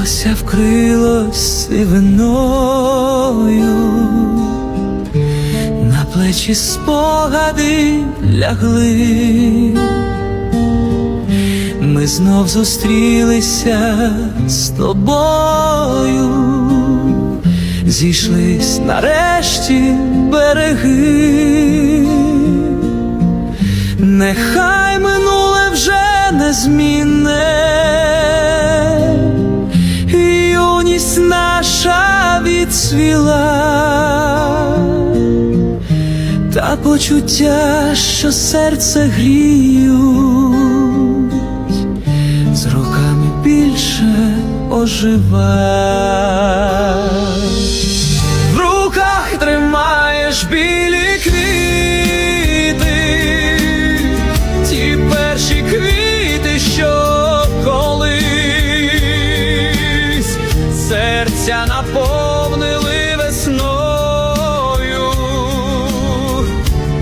волосся вкрилось сивиною, на плечі спогади лягли. Ми знов зустрілися з тобою, зійшлись нарешті береги. Нехай минуле вже незмінне, відцвіла, та почуття, що серце гріють, з роками більше ожива. Серця наповнили весною,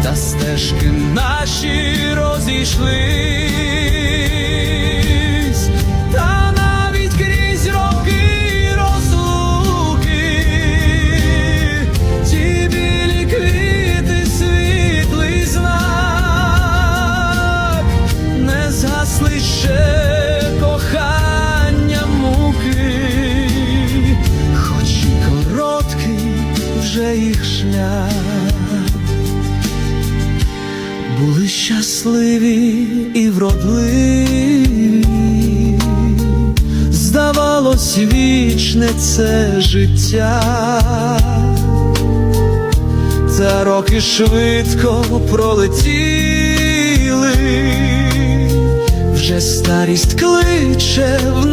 та стежки наші розійшлись, шлях були щасливі і вродливі, здавалось, вічне це життя, та роки швидко пролетіли, вже старість кличе в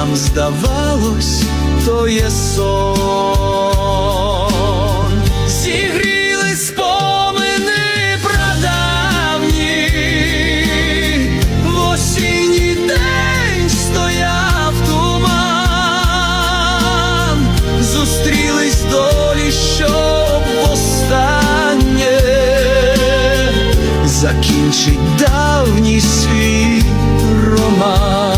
нам здавалось, то є сон. Зігріли спомини прадавні, в осінній день стояв туман, зустрілись долі, щоб востаннє закінчить давній свій роман.